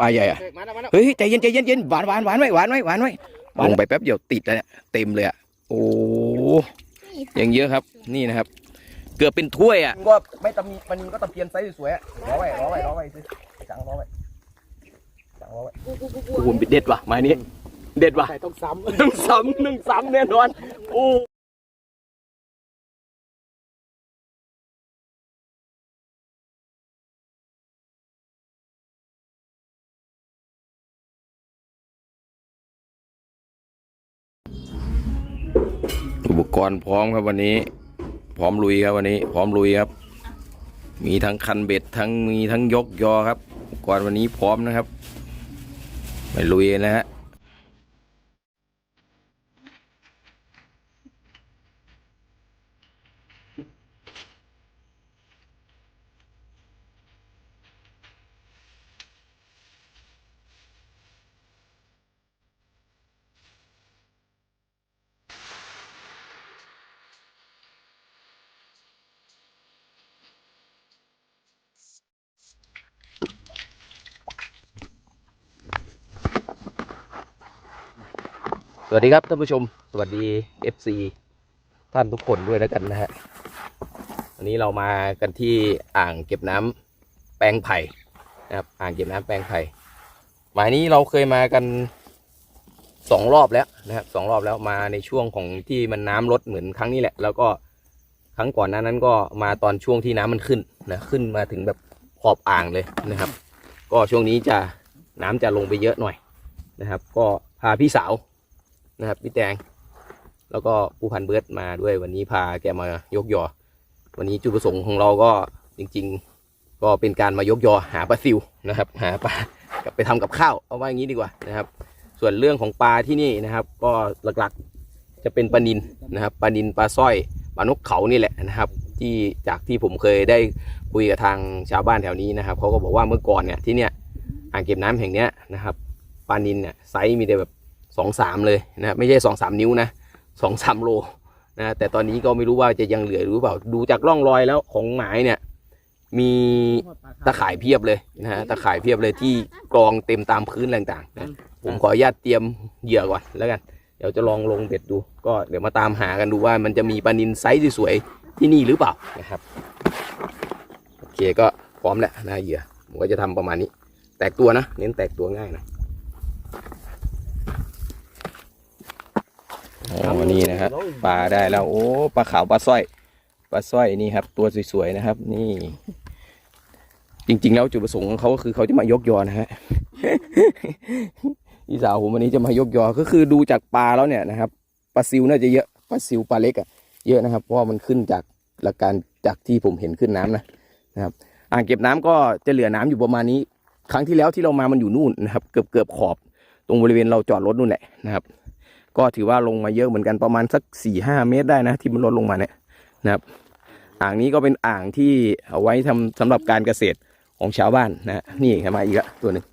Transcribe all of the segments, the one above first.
ปลาใหญ่อะมาแล้วมาแล้วเฮ้ยใจเย็นใจเย็นใจเย็นหวานหวานหวานไว้หวานไว้หวานไว้ลงไปแป๊บเดียวติดแล้วเนี่ยเต็มเลยอะโอ้ยังเยอะครับ นี่นะครับ เกือบเป็นถ้วยอะก็ไม่ตำมีมันก็ตะเพียนไซส์สวยๆอะรอไว้รอไว้รอไว้สิจังรอไว้จังรอไว้โอ้โหเด็ดว่ะไม้นี้เด็ดว่ะใส่ต้องซ้หนึ่งซ้ำหนึ่งซ้ำแน่นอนโอ้ ปกรณ์พร้อมครับวันนี้ พร้อมลุยครับวันนี้ พร้อมลุยครับ มีทั้งคันเบ็ดทั้งมีทั้งยกยอครับ อุปกรณ์วันนี้พร้อมนะครับไปลุยนะฮะ วัสดีครับท่านผู้ชม สวัสดี FC ท่านทุกคนด้วยแล้วกันนะฮะ วันนี้เรามากันที่อ่างเก็บน้ำแปลงไผ่นะครับ อ่างเก็บน้ำแปลงไผ่ หมายนี้เราเคยมากันสองรอบแล้วนะครับสองรอบแล้วมาในช่วงของที่มันน้ำลดเหมือนครั้งนี้แหละ แล้วก็ครั้งก่อนหน้านั้นก็มาตอนช่วงที่น้ำมันขึ้นนะขึ้นมาถึงแบบขอบอ่างเลยนะครับ ก็ช่วงนี้จะน้ำจะลงไปเยอะหน่อยนะครับ ก็พาพี่สาว นะครับพี่แตง แล้วก็ผู้พันเบิร์ดมาด้วยวันนี้พาแกมายกยอ วันนี้จุดประสงค์ของเราก็จริง ๆ ก็เป็นการมายกยอหาปลาซิวนะครับ หาปลากลับไปทำกับข้าวเอาไว่าอย่างนี้ดีกว่านะครับ ส่วนเรื่องของปลาที่นี่นะครับ ก็หลักๆจะเป็นปลานินนะครับปลานินปลาสร้อยปลานกเขานี่แหละนะครับที่จากที่ผมเคยได้คุยกับทางชาวบ้านแถวนี้นะครับเขาก็บอกว่าเมื่อก่อนเนี่ยที่เนี่ยอ่างเก็บน้ำแห่งเนี้ยนะครับปลานินเนี่ยไซส์มีแต่แบบ สองสามเลยนะไม่ใช่สองสามนิ้วนะสองสามโลนะแต่ตอนนี้ก็ไม่รู้ว่าจะยังเหลือหรือเปล่าดูจากร่องรอยแล้วของหมายเนี่ย มีตะข่ายเพียบเลยนะฮะตะข่ายเพียบเลยที่กรองเต็มตามพื้นต่างๆนะผมขออนุญาตเตรียมเหยื่อก่อนแล้วกันเดี๋ยวจะลองลงเบ็ดดู ก็เดี๋ยวมาตามหากันดูว่ามันจะมีปลานินไซส์สวยๆที่นี่หรือเปล่านะครับโอเคก็พร้อมแล้วนะเหยื่อผมก็จะทำประมาณนี้ แตกตัวนะ เน้นแตกตัวง่ายนะ โอ้นี่นะครับปลาได้แล้วโอ้ปลาขาวปลาสร้อยปลาสร้อยนี่ครับ ตัวสวยๆนะครับ นี่ จริง ๆ แล้วจุดประสงค์ของเขาก็คือเขาจะมายกยอนะฮะพี่สาวผมวันนี้จะมายกยอก็คือดูจากปลาแล้วเนี่ยนะครับปลาซิวน่าจะเยอะปลาซิวปลาเล็กอะเยอะนะครับ เพราะว่ามันขึ้นจากหลักการจากที่ผมเห็นขึ้นน้ำนะนะครับ อ่างเก็บน้ำก็จะเหลือน้ำอยู่ประมาณนี้ ครั้งที่แล้วที่เรามามันอยู่นู่นนะครับ เกือบเกือบขอบ ตรงบริเวณเราจอดรถนู่นแหละนะครับ ก็ถือว่าลงมาเยอะเหมือนกันประมาณสักสี่ห้าเมตรได้นะ ที่มันลดลงมาเนี่ยนะครับ อ่างนี้ก็เป็นอ่างที่เอาไว้ทำสำหรับการเกษตรของชาวบ้านนะฮะนี่ครับมาอีกแล้วตัวหนึ่ง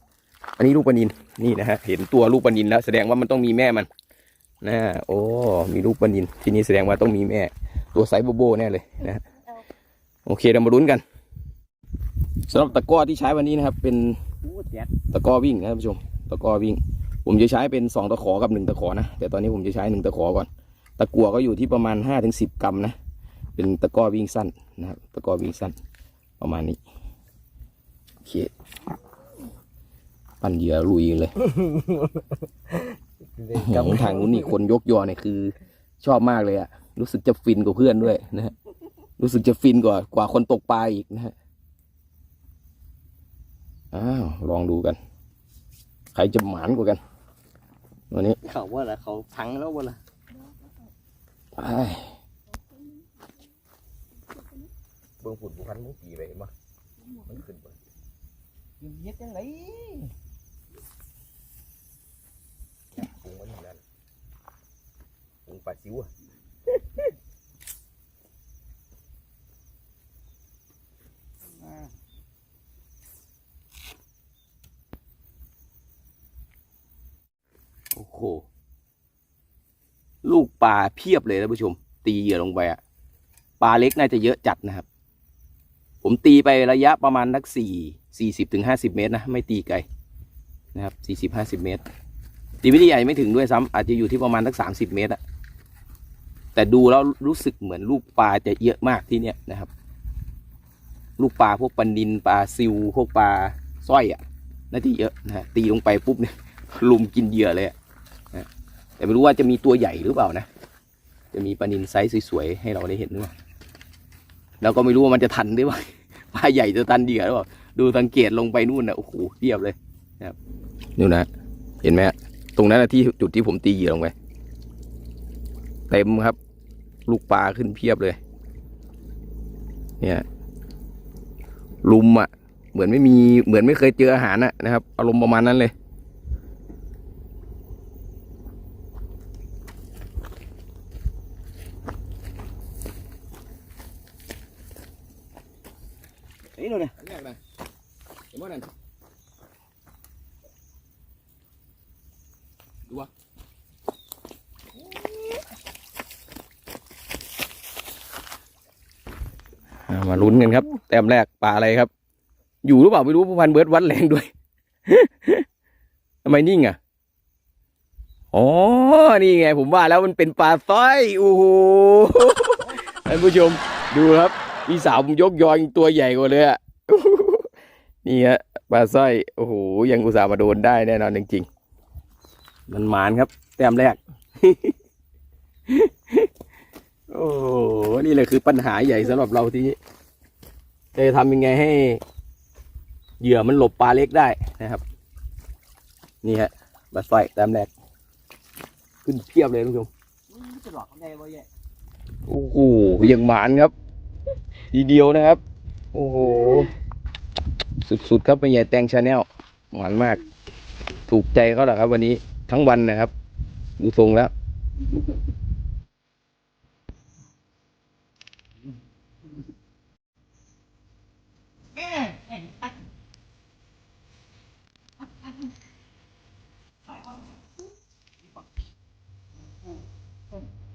อันนี้ลูกปนินนี่นะฮะเห็นตัวลูกปนินแล้วแสดงว่ามันต้องมีแม่มันนะโอ้มีลูกปนินที่นี่แสดงว่าต้องมีแม่ ตัวไซโบโบแน่เลยนะโอเคเรามาลุ้นกันสำหรับตะก้อที่ใช้วันนี้นะครับ เป็นตะก้อวิ่งนะท่านผู้ชมตะก้อวิ่ง ผมจะใช้เป็นสองตะขอกับหนึ่งตะขอนะแต่ตอนนี้ผมจะใช้หนึ่งตะขอก่อน ตะกั่วก็อยู่ที่ประมาณห้าถึงสิบกรัมนะเป็นตะกร้อวิ่งสั้นนะครับตะกร้อวิ่งสั้นประมาณนี้โอเคปั่นเหยื่อลุยเลยของทางนู้นนี่คนยกยอเนี่ยคือ ชอบมากเลยอะรู้สึกจะฟินกว่าเพื่อนด้วยนะฮะรู้สึกจะฟินกว่ากว่าคนตกปลาอีกนะฮะอ้าวลองดูกัน ใครจะหมานกว่ากัน วันนี้เขาว่าละเขาพังแล้วว่าละไปเบิ่งฝุ่นบุคันมึงปีไปเห็นปะมันขึ้นไปเฮ็ดจังไรปุงมันอยู่นั่นปุงปลาซิวอะ โอ้โห ลูกปลาเพียบเลยท่านผู้ชม ตีเหยื่อลงไปอะปลาเล็กน่าจะเยอะจัดนะครับ ผมตีไประยะประมาณนักสี่สี่สิบถึงห้าสิบเมตรนะ ไม่ตีไกลนะครับสี่สิบห้าสิบเมตร ตีไม่ได้ใหญ่ไม่ถึงด้วยซ้ำอาจจะอยู่ที่ประมาณสักสามสิบเมตรอะแต่ดูแล้วรู้สึกเหมือนลูกปลาจะเยอะมากที่เนี้ยนะครับ ลูกปลาพวกปลานินปลาซิวพวกปลาสร้อยอะน่าจะเยอะนะตีลงไปปุ๊บเนี่ยลุมกินเหยื่อเลยอะ แต่ไม่รู้ว่าจะมีตัวใหญ่หรือเปล่านะ จะมีปลานินไซส์สวยๆให้เราได้เห็นหรือเปล่าแล้วก็ไม่รู้ว่ามันจะทันด้วยว่าปลาใหญ่จะทันเหยื่อหรือเปล่าดูสังเกตลงไปนู่นนะโอ้โหเทียบเลยนะครับนู่นนะเห็นไหมตรงนั้นนะที่จุดที่ผมตีเหยื่อลงไปเต็มครับ ลูกปลาขึ้นเพียบเลย เนี่ยลุมอะ เหมือนไม่มีเหมือนไม่เคยเจออาหารอะนะครับ อารมณ์ประมาณนั้นเลย นี่นู่นเนี่ยแรกนะเห็นว่านั่นดูวะอ่ามาลุ้นกันครับ แต้มแรกปลาอะไรครับ อยู่หรือเปล่าไม่รู้ผู้พันเบิร์ดวัดแรงด้วยทำไมนิ่งอะอ๋อนี่ไงผมว่าแล้วมันเป็นปลาสร้อยโอ้โหท่านผู้ชมดูครับ พี่สาวผมยกยออีกตัวใหญ่กว่าเลยอะนี่ฮะปลาสร้อยโอ้โหยังอุตส่าห์มาโดนได้แน่นอนจริงๆมันหมานครับ แต้มแรก โอ้โหนี่แหละคือปัญหาใหญ่สำหรับเราที่นี้จะทำยังไงให้เหยื่อมันหลบปลาเล็กได้นะครับ นี่ฮะปลาสร้อยแต้มแรก ขึ้นเพียบเลยทุกผู้ชมมันจะหลอกเขาได้บ่แย่โอ้โหยังหมานครับ ทีเดียวนะครับ โอ้โห สุดๆครับเป็นใหญ่แตงชาแนลหวานมาก ถูกใจเขาเหรอครับ วันนี้ทั้งวันนะครับ ดูทรงแล้ว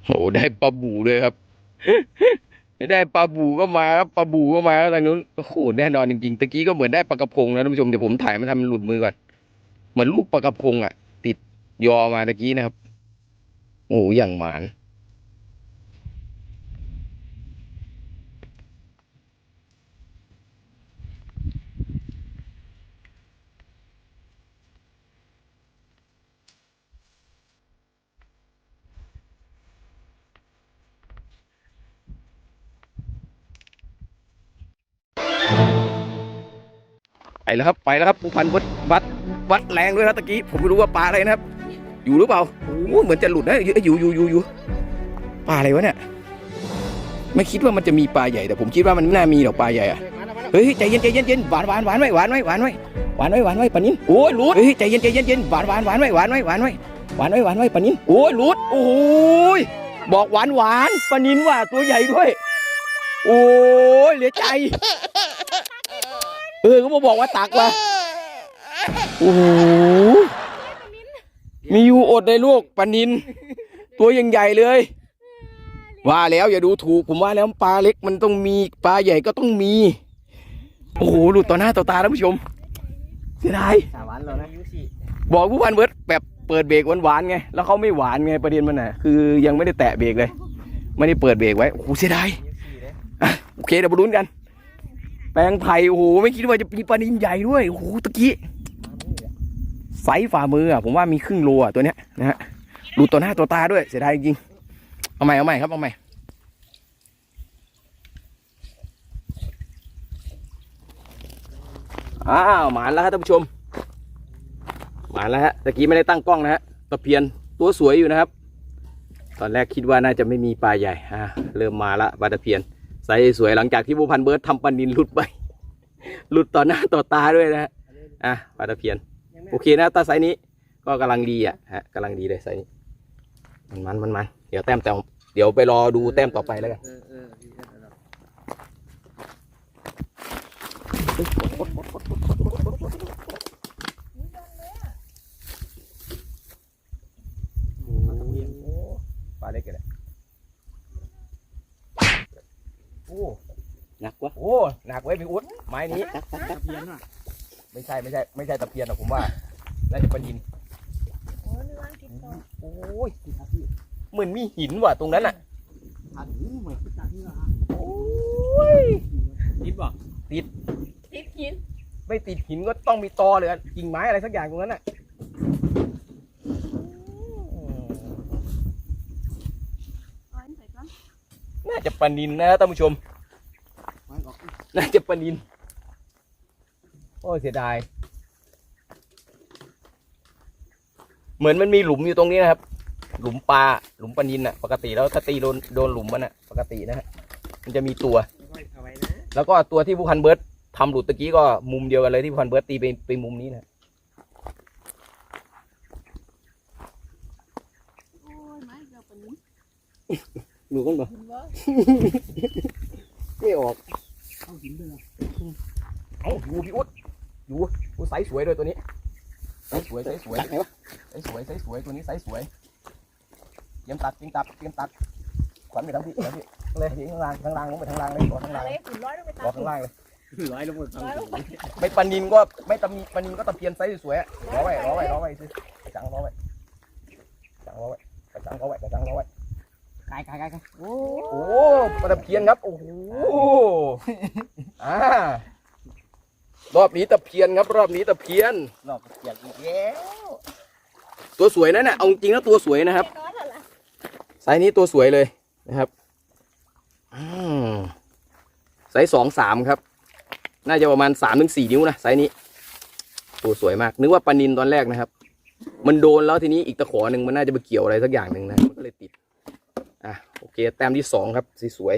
โอ้ได้ปลาบูเลยครับ ไม่ได้ปลาบูก็มาครับปลาบูก็มาแล้วทางนู้นโอ้โหแน่นอนจริงๆตะกี้ก็เหมือนได้ปลากระพงนะท่านผู้ชมเดี๋ยวผมถ่ายมาทำมันหลุดมือก่อนเหมือนลูกปลากระพงอะ ติดยอมาตะกี้นะครับ โอ้อย่างหมาน แล้วครับไปแล้วครับผู้พันวัดวัดวัดแรงด้วยครับตะกี้ผมไม่รู้ว่าปลาอะไรนะครับ อยู่หรือเปล่าโอ้โหเหมือนจะหลุดนะอยู่อยู่อยู่อยู่ปลาอะไรวะเนี่ยไม่คิดว่ามันจะมีปลาใหญ่แต่ผมคิดว่ามันไม่น่ามีหรอกปลาใหญ่อะมาแล้วมาแล้วเฮ้ยใจเย็นใจเย็นใจเย็นหวานหวานหวานไว้หวานไว้หวานไว้หวานไว้หวานไว้ปานินโอ้ยหลุดเฮ้ยใจเย็นใจเย็นใจเย็นหวานหวานหวานไว้หวานไว้หวานไว้หวานไว้หวานไว้ปานินโอ้ยหลุดโอ้ยบอกหวานหวานปานินว่าตัวใหญ่ด้วย โอ้ยเหลือใจ เออเขามาบอกว่าตักว่ะโอ้โหมีอยู่อดเลยลูกปานิน ตัวยังใหญ่เลย ว่าแล้วอย่าดูถูกผมว่าแล้วปลาเล็กมันต้องมีปลาใหญ่ก็ต้องมี โอ้โหหลุดต่อหน้าต่อตาท่านผู้ชม เสียดายสาวันแล้วนะยูสิบอกผู้พันเบิร์ดแบบเปิดเบรกหวานๆไงแล้วเขาไม่หวานไงประเด็นมันน่ะคือยังไม่ได้แตะเบรกเลย ไม่ได้เปิดเบรกไว้โอ้โหเสียดายยูสิเลยอะโอเคเดี๋ยวมาลุ้นกัน แปลงไผ่โอ้โหไม่คิดว่าจะมีปลานินใหญ่ด้วยโอ้โหตะกี้ไซส์ฝ่ามืออะผมว่ามีครึ่งโลอะตัวเนี้ยนะฮะหลุดต่อหน้าต่อตาด้วยเสียดายจริงเอาใหม่เอาใหม่ครับเอาใหม่อ้าวหมานแล้วครับท่านผู้ชมหมานแล้วฮะตะกี้ไม่ได้ตั้งกล้องนะฮะตะเพียนตัวสวยอยู่นะครับ ตอนแรกคิดว่าน่าจะไม่มีปลาใหญ่อ่าเริ่มมาละปลาตะเพียน ส์สวยหลังจากที่บูพันเบิร์ดทำปลานินหลุดไป หลุดต่อหน้าต่อตาด้วยนะฮะอะปลาตะเพียน โอเคนะตาไซส์นี้ก็กำลังดีอะฮะกำลังดีเลยไซส์นี้ มันมันมันมันเดี๋ยวแต้มแต่เดี๋ยวไปรอดูแต้มต่อไปแล้วกันเออเออดีแล้วปลาเล็กกันเลย โอ้หนักวะโหหนักไว้ยพี่อุ๊ดไม้นี้ตักตักตักเพียนว่ะไม่ใช่ไม่ใช่ไม่ใช่ตะเพียนหรอกผมว่าน่าจะปลานินโอ้นึกว่าติดต่อโอ้ยเหมือนมีหินว่ะตรงนั้นอะผ่านหูเหมือนจากที่เราโอ้ยนิดบ่ติดหินไม่ติดหินก็ต้องมีตอเลยอะกิ่งไม้อะไรสักอย่างตรงนั้นอะ เอาอันใส่ก่อน น่าจะปลานินนะท่านผู้ชม น่าจะปลานิน โอ้ยเสียดาย เหมือนมันมีหลุมอยู่ตรงนี้นะครับ หลุมปลา หลุมปลานินอะ ปกติแล้วถ้าตีโดนโดนหลุมมันอะ ปกตินะฮะ มันจะมีตัว แล้วก็ตัวที่ผู้พันเบิร์ตทำหลุดตะกี้ก็มุมเดียวกันเลยที่ผู้พันเบิร์ตตีไปไปมุมนี้นะโอ้ยไม่เราปนนี้ หนูก็บ่หินบ่ ไม่ออกเข้าหินด้วยเอ้าดูพี่อุ๊ดดูดูไซส์สวยด้วยตัวนี้ไซส์สวยไซส์สวยจักไหนวะไซส์สวยไซส์สวยตัวนี้ไซส์สวยเตรียมตัดเตรียมตัดเตรียมตัดขวัญไปทั้งพี่ทั้งพี่เลยทิ้งข้างล่างข้างล่างลงไปข้างล่างเลยรอข้างล่างอะไรขุนร้อยลงไปรอตาข้างล่างเลยร้อยลงหมดร้อยลงไปไม่ปลานินก็ไม่ตะมีปลานินก็ตะเพียนไซส์สวยอะรอไว้รอไว้รอไว้สิกระจังรอไว้กระจังรอไว้กระจังรอไว้กระจังรอไว้ กายกายกายโอ้โอ้ปลาตะเพียนครับ โอ้โหอ่ารอบนี้ตะเพียนครับ รอบนี้ตะเพียนหลอกเกียกอีกแล้วตัวสวยนะเนี่ยเอาจริงๆแล้วตัวสวยนะครับแน่นอนเหรอล่ะไซส์นี้ตัวสวยเลยนะครับอืมไซส์สองสามครับ น่าจะประมาณสามถึงสี่นิ้วนะไซส์นี้ตัวสวยมาก นึกว่าปลานินตอนแรกนะครับ มันโดนแล้วทีนี้อีกตะขอหนึ่งมันน่าจะไปเกี่ยวอะไรสักอย่างหนึ่งนะมันก็เลยติดอะ โอเค แต้มที่สองครับสีสวย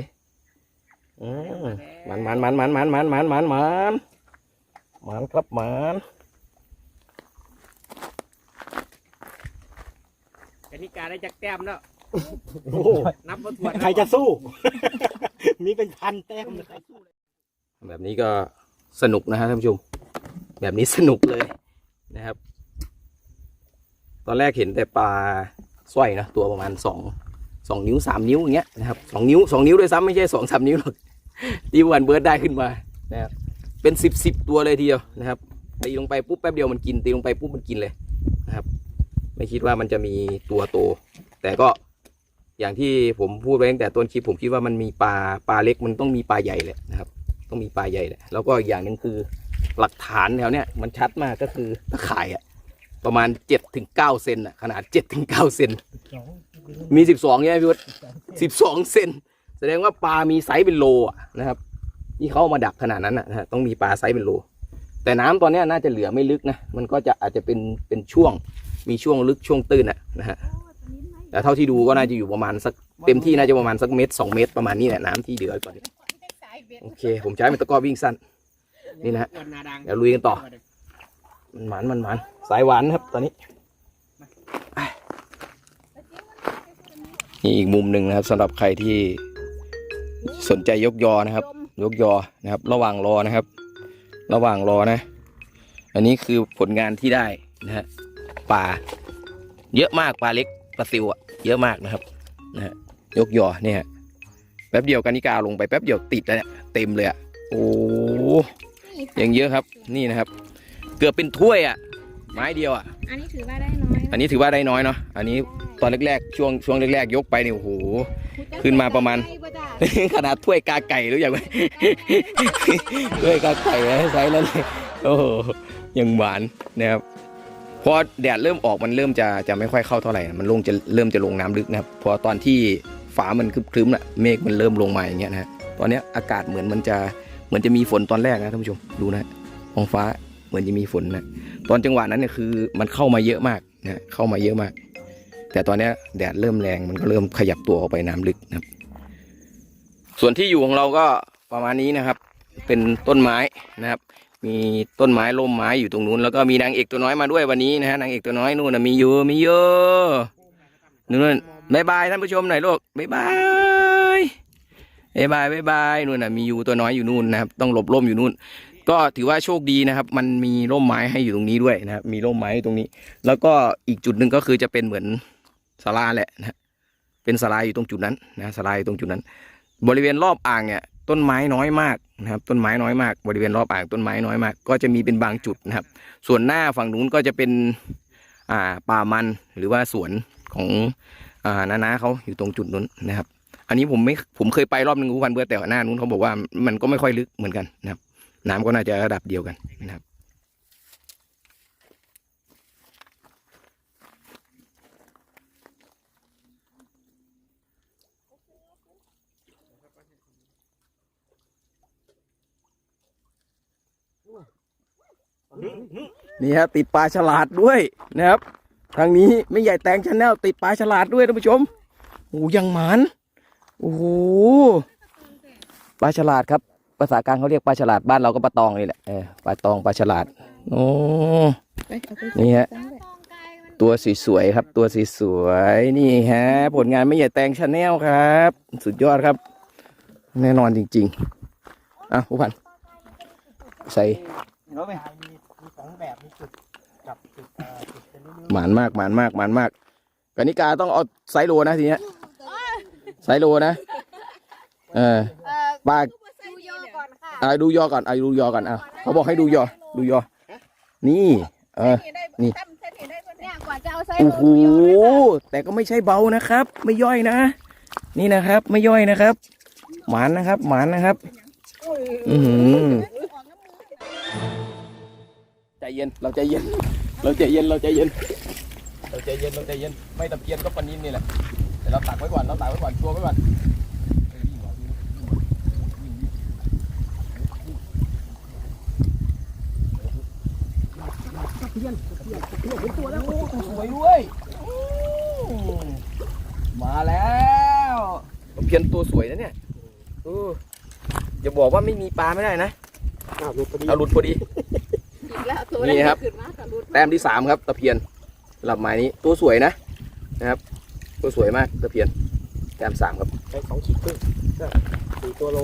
อืมมันมันมันมันมันมันมันมันมันมันครับมันกติกาได้จักแต้มแล้วโอ้นับว่าทวนใครจะสู้ มีเป็นพันแต้มเลยแบบนี้ก็สนุกนะฮะท่านผู้ชม แบบนี้สนุกเลยนะครับ ตอนแรกเห็นแต่ปลาสร้อยนะตัวประมาณสอง สองนิ้วสามนิ้วอย่างเงี้ยนะครับสองนิ้วสองนิ้วด้วยซ้ำไม่ใช่สองสามนิ้วหรอกที่วันเบิร์ดได้ขึ้นมานะครับเป็นสิบสิบตัวเลยทีเดียวนะครับตีลงไปปุ๊บแป๊บเดียวมันกินตีลงไปปุ๊บมันกินเลยนะครับ ไม่คิดว่ามันจะมีตัวโต แต่ก็อย่างที่ผมพูดไว้ตั้งแต่ต้นคลิปผมคิดว่ามันมีปลาปลาเล็กมันต้องมีปลาใหญ่แหละนะครับ ต้องมีปลาใหญ่แหละแล้วก็อีกอย่างหนึ่งคือหลักฐานแถวเนี้ยมันชัดมากก็คือตะข่ายอะประมาณเจ็ดถึงเก้าเซนอะขนาดเจ็ดถึงเก้าเซน มีสิบสองใช่ไหมพี่วุฒิสิบสองเซนแสดงว่าปลามีไซส์เป็นโลอะนะครับที่เขาเอามาดักขนาดนั้นอะนะฮะต้องมีปลาไซส์เป็นโล แต่น้ำตอนนี้น่าจะเหลือไม่ลึกนะมันก็จะอาจจะเป็นเป็นช่วงมีช่วงลึกช่วงตื้นอะนะฮะแต่เท่าที่ดูก็น่าจะอยู่ประมาณสักเต็มที่น่าจะประมาณสักเมตรสองเมตรประมาณนี้แหละน้ำที่เหลือตอนนี้ได้สายเบ็ดโอเค ผมใช้เป็นตะกร้อวิ่งสั้นนี่นะฮะเดี๋ยวลุยกันต่อมันหมันมันหมันสายหวานครับตอนนี้ นี่อีกมุมหนึ่งนะครับสำหรับใครที่สนใจยกยอนะครับ ยกยอนะครับ ระหว่างรอนะครับ ระหว่างรอนะ อันนี้คือผลงานที่ได้นะฮะปลาเยอะมากปลาเล็กปลาซิวอะเยอะมากนะครับนะฮะยกยอเนี่ยฮะแป๊บเดียวกานิกาลงไปแป๊บเดียวติดแล้วเนี่ยเต็มเลยอะโอ้ยังเยอะครับ นี่นะครับ เกือบเป็นถ้วยอะไม้เดียวอะอันนี้ถือว่าได้น้อย อันนี้ถือว่าได้น้อยเนาะอันนี้ ตอนแรกๆช่วงช่วงแรกๆ ยกไปเนี่ยโอ้โห ขึ้นมาประมาณ ขนาดถ้วยกาไก่หรืออย่างไรถ้วยกาไก่ใช้แล้วเลยโอ้โหยังหวานนะครับพอแดดเริ่มออกมันเริ่มจะจะไม่ค่อยเข้าเท่าไหร่มันลงจะเริ่มจะลงน้ำลึกนะครับพอตอนที่ฟ้ามันครึ้มๆน่ะเมฆมันเริ่มลงมาอย่างเงี้ยนะฮะตอนเนี้ยอากาศเหมือนมันจะเหมือนจะมีฝนตอนแรกนะท่านผู้ชมดูนะท้องฟ้าเหมือนจะมีฝนนะตอนจังหวะนั้นเนี่ยคือมันเข้ามาเยอะมากนะเข้ามาเยอะมาก แต่ตอนนี้แดดเริ่มแรงมันก็เริ่มขยับตัวออกไปน้ำลึกนะครับ ส่วนที่อยู่ของเราก็ประมาณนี้นะครับ เป็นต้นไม้นะครับ มีต้นไม้ร่มไม้อยู่ตรงนู้น แล้วก็มีนางเอกตัวน้อยมาด้วยวันนี้นะฮะนางเอกตัวน้อยนู่นนะมีอยู่มีเยอะนู่นบายบายท่านผู้ชมหน่อยลูกบายบายบายบายบายบายนู่นนะมีอยู่ตัวน้อยอยู่นู่นนะครับ ต้องหลบร่มอยู่นู่นก็ถือว่าโชคดีนะครับ มันมีร่มไม้ให้อยู่ตรงนี้ด้วยนะครับ มีร่มไม้ตรงนี้ แล้วก็อีกจุดหนึ่งก็คือจะเป็นเหมือน ศาลาแหละนะฮะเป็นศาลาอยู่ตรงจุดนั้นนะศาลาอยู่ตรงจุดนั้น บริเวณรอบอ่างเนี่ยต้นไม้น้อยมากนะครับ ต้นไม้น้อยมาก บริเวณรอบอ่างต้นไม้น้อยมาก ก็จะมีเป็นบางจุดนะครับ ส่วนหน้าฝั่งนู้นก็จะเป็นอ่าป่ามันหรือว่าสวนของอ่าน้าๆเขาอยู่ตรงจุดนู้นนะครับ อันนี้ผมไม่ผมเคยไปรอบหนึ่งคุณพันเบื่อแต่หน้านู้นเขาบอกว่ามันก็ไม่ค่อยลึกเหมือนกันนะครับ น้ำก็น่าจะระดับเดียวกันนะครับ นี่ฮะติดปลาฉลาดด้วยนะครับ ทางนี้ไม่ใหญ่แตงชาแนลติดปลาฉลาดด้วยท่านผู้ชมโอ้ยังหมันโอ้โหปลาฉลาดครับ ภาษากลางเขาเรียกปลาฉลาดบ้านเราก็ปลาตองนี่แหละเออปลาตองปลาฉลาดโอ้นี่ฮะตองกายมันตัวสวยๆครับ ตัวสวยๆนี่ฮะ ผลงานไม่ใหญ่แตงชาแนลครับ สุดยอดครับ แน่นอนจริง ๆอะผู้พันใส่ เห็นไหมมีมีสองแบบมีจุดกับจุดเอ่อจุดเป็นนิ้วหมานมากหมานมากหมานมากกนิกาต้องเอาไซส์โลนะทีเนี้ยไซส์โลนะ เออเอ่อปลาดูโยก่อนค่ะอะดูยอก่อนอะดูยอก่อนอะเขาบอกให้ดูยอ ดูยอ นี่ เออ นี่ เนี่ยกว่าจะเอาไซส์โอ้โหดูโยนะคะแต่ก็ไม่ใช่เบานะครับ ไม่ย่อยนะ นี่นะครับ ไม่ย่อยนะครับ หมานนะครับ หมานนะครับ อือหือ ใจเย็นเราใจเย็น เราใจเย็นเราใจเย็น เราใจเย็นเราใจเย็นไม่ตะเพียนก็ปนินนี่แหละแต่เราตักไว้ก่อนเราตักไว้ก่อนชัวร์ไว้ก่อนสวยด้วยมาแล้วตะเพียนตัวสวยนะเนี่ยอย่าบอกว่าไม่มีปลาไม่ได้นะเอาหลุดพอดี นี่ครับขึ้นมากับรุดแต้มที่สามครับตะเพียนสำหรับหมายนี้ตัวสวยนะนะครับ ตัวสวยมากตะเพียน แต้มสามครับใช้สองขีดครึ่งก็สี่ตัวโล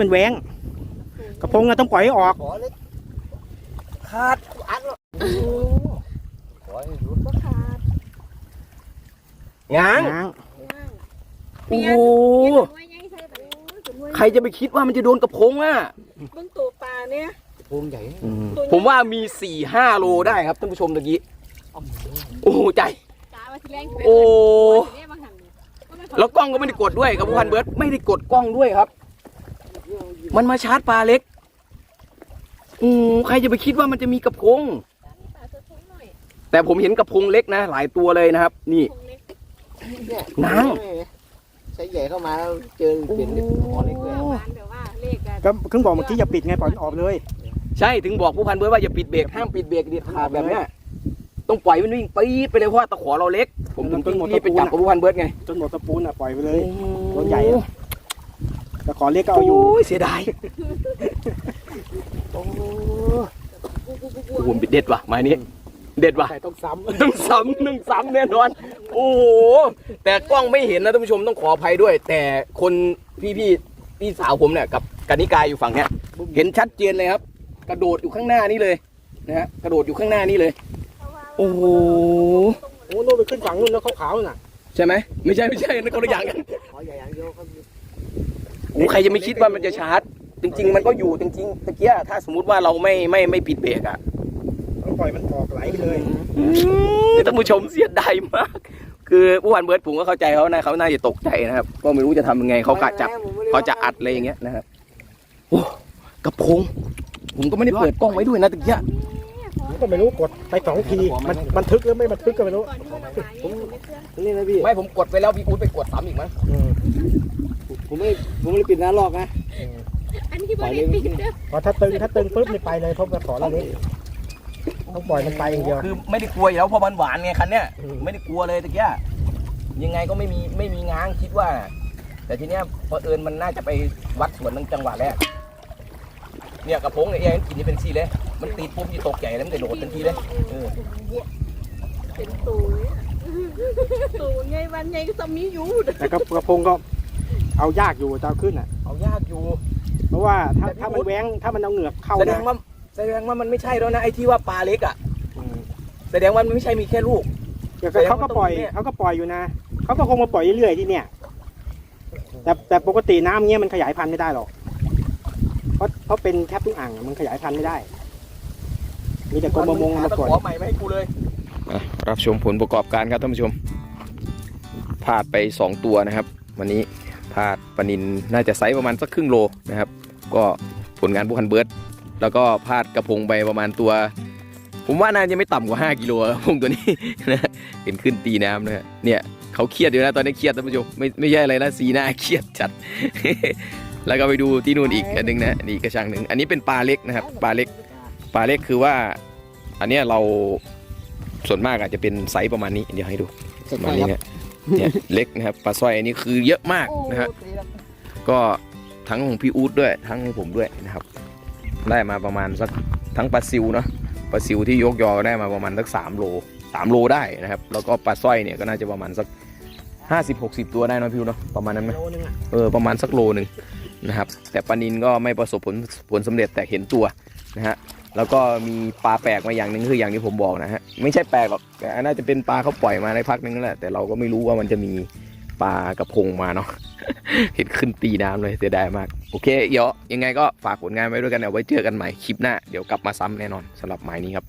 มันแหวงกระพงอะต้องปล่อยให้ออกขาดก็ขาดง้างง้างโอ้โหไว้ยังใส่แบบโอ้ยใครจะไปคิดว่ามันจะโดนกระพงอะเบิ่งตัวปลาเนี่ยกระพงใหญ่ตัวผมว่ามีสี่ห้าโลได้ครับท่านผู้ชมตะกี้โอ้โหใจ ตาว่าสิแรงโอ้เนี่ยบางหันเนี่ยแล้วกล้องก็ไม่ได้กดด้วยกับผู้พันเบิร์ดไม่ได้กดกล้องด้วยครับ มันมาชาร์จปลาเล็กอืมใครจะไปคิดว่ามันจะมีกระพงปลาตัวหน่อยแต่ผมเห็นกระพงเล็กนะ หลายตัวเลยนะครับ นี่คงเล็กน้างใช้ใหญ่เข้ามาแล้วเจอเป็นคอเล็กเลยประมาณแบบว่าเลขกันก็เพิ่งบอกเมื่อกี้อย่าปิดไงปล่อยมันออกเลย ใช่ถึงบอกผู้พันเบิร์ดว่าอย่าปิดเบรกห้ามปิดเบรกเด็ดขาดแบบเนี้ยต้องปล่อยมันวิ่งปี๊ดไปเลยเพราะว่าตะขอเราเล็ก ผมถึงต้องรีบไปจับกับผู้พันเบิร์ดไงจนหมดตะปูนอะปล่อยไปเลยตัวใหญ่อะ แต่ขอเรียกก็เอาอยู่โอ้ยเสียดายโอ้โหเด็ดว่ะไม้นี้เด็ดว่ะ แต่ต้องซ้หนึ่งซ้ำหนึ่งซ้ำแน่นอน โอ้โห แต่กล้องไม่เห็นนะท่านผู้ชมต้องขออภัยด้วย แต่คนพี่พี่พี่สาวผมเนี่ยกับกนิกายอยู่ฝั่งเนี้ย เห็นชัดเจนเลยครับ กระโดดอยู่ข้างหน้านี่เลยนะฮะกระโดดอยู่ข้างหน้านี่เลย โอ้โหำโอ้โน่นไปขึ้นฝั่งนู่นแล้วขาวๆน่ะใช่ไหมไม่ใช่ไม่ใช่นั่นคนละอย่างกัน ขอใหญ่อย่างเดียวครับ โอ้ใครจะไม่คิดว่ามันจะชาร์จ จริง ๆ มันก็อยู่จริงๆตะเกียถ้าสมมุติว่าเราไม่ไม่ไม่ปิดเบรกอะต้องปล่อยมันออกไหลไปเลยนี่ท่านผู้ชมเสียดายมาก คือผู้พันเบิร์ดผมก็เข้าใจเขานะเขาน่าจะตกใจนะครับ ก็ไม่รู้จะทำยังไงเขากะจับเขาจะอัดอะไรอย่างเงี้ยนะครับโอ้กระพงผมก็ไม่ได้เปิดกล้องไว้ด้วยนะตะเกียผมก็ไม่รู้กดไปสองทีมันบันทึกหรือไม่บันทึกก็ไม่รู้ก่อนที่มั นละลายอยู่ในเครื่องนี่นะพี่ไม่ผมกดไปแล้วพี่อู๊ดไปกดซ้ำอีกมั้งอืมผมไม่ผมไม่ได้ปิดหน้าลอกนะอันนี้บริปิดเด้อพอถ้าตึงถ้าตึงปุ๊บนี่ไปเลยเพราะกระขอเราเล็กต้องปล่อยมันไปอย่างเดียวคือไม่ได้กลัวอยู่แล้วเพราะมันหวานไงคันเนี้ยอืมไม่ได้กลัวเลยตะเกียยังไงก็ไม่มีไม่มีง้างคิดว่า แต่ทีเนี้ยพอเผอิญมันน่าจะไปวัดสวนตั้งจังหวะแรกเนี่ยกระพงเนี่ยเอ็นกินนี่เป็นซี่เลย มันติดปุ๊บจะตกใหญ่แล้วมันจะโดดทันทีเลยเออเป็นตูเลยตูไงวันไงก็จะมีอยู่แต่กระกระพงก็เอายากอยู่จะเอาขึ้นอะ เอายากอยู่ เพราะว่าถ้าแต่พี่ถ้าอุ๊มันดแหวงถ้ามันเอาเหงือกเข้าแสดนะงว่าแสดงว่ามันไม่ใช่แล้วนะไอ้ที่ว่าปลาเล็กอะอืมแสดงว่ามันไม่ใช่มีแค่ลูก เดี๋ยวก็เขาก็ปล่อยแสดงว่าตรงนี้เนี่ย เขาก็ปล่อยอยู่นะเขาก็คงมาปล่อยเรื่อยๆที่เนี่ย แต่แต่ปกติน้ำเงี้ยมันขยายพันธุ์ไม่ได้หรอกเพราะเพราะเป็นแทบทุกอ่างอะมันขยายพันธุ์ไม่ได้ มีแต่กรมประมงหามาตะปล่อยขอใหม่มาให้กูเลย รับชมผลประกอบการครับท่านผู้ชมพลาดไป 2 ตัวนะครับ วันนี้พลาดปลานินน่าจะไซส์ประมาณสักครึ่งโลนะครับ ก็ผลงานบุคันเบิร์ดแล้วก็พลาดกระพงไปประมาณตัว ผมว่าน่าจะไม่ต่ำกว่า 5กิโลครับพงตัวนี้นะเห็นขึ้นตีน้ำนะฮะเนี่ยเขาเครียดอยู่นะตอนนี้เครียดท่านผู้ชมไม่ไม่ใช่อะไรนะสีหน้าเครียดจัด แล้วก็ไปดูที่นู่นอีกอันหนึงนะนี่กระชังหนึ่งอันนี้เป็นปลาเล็กนะครับปลาเล็กปลาเล็กคือว่า อันเนี้ยเรา ส่วนมากอาจจะเป็นไซส์ประมาณนี้เดี๋ยวให้ดูประมาณนี้เนี่ยเนี่ยเล็กนะครับปลาสร้อยอันนี้คือเยอะมากโอ้นะฮะตีแล้วก็ทั้งของพี่อู๊ดด้วย ทั้งของผมด้วยนะครับ ได้มาประมาณสักทั้งปลาซิวเนาะปลาซิวที่ยกยอได้มาประมาณสักสามโลสามโลได้นะครับ แล้วก็ปลาสร้อยเนี่ยก็น่าจะประมาณสักห้าสิบหกสิบตัวได้เนอะพี่อู๊ดเนาะประมาณนั้นไหมโลนึงอะเออประมาณสักโลหนึ่งนะครับแต่ปลานินก็ไม่ประสบผลผลสำเร็จแต่เห็นตัวนะฮะ แล้วก็มีปลาแปลกมาอย่างหนึ่งคืออย่างที่ผมบอกนะฮะไม่ใช่แปลกหรอกแต่น่าจะเป็นปลาเขาปล่อยมาในพักนึงนั่นแหละแต่เราก็ไม่รู้ว่ามันจะมีปลากระพงมาเนาะเห็นขึ้นตีน้ำเลยเสียดายมาก โอเคเดี๋ยวยังไงก็ฝากผลงานไว้ด้วยกันเอาไว้เจอกันใหม่คลิปหน้าเดี๋ยวกลับมาซ้ำแน่นอนสำหรับหมายนี้ครับ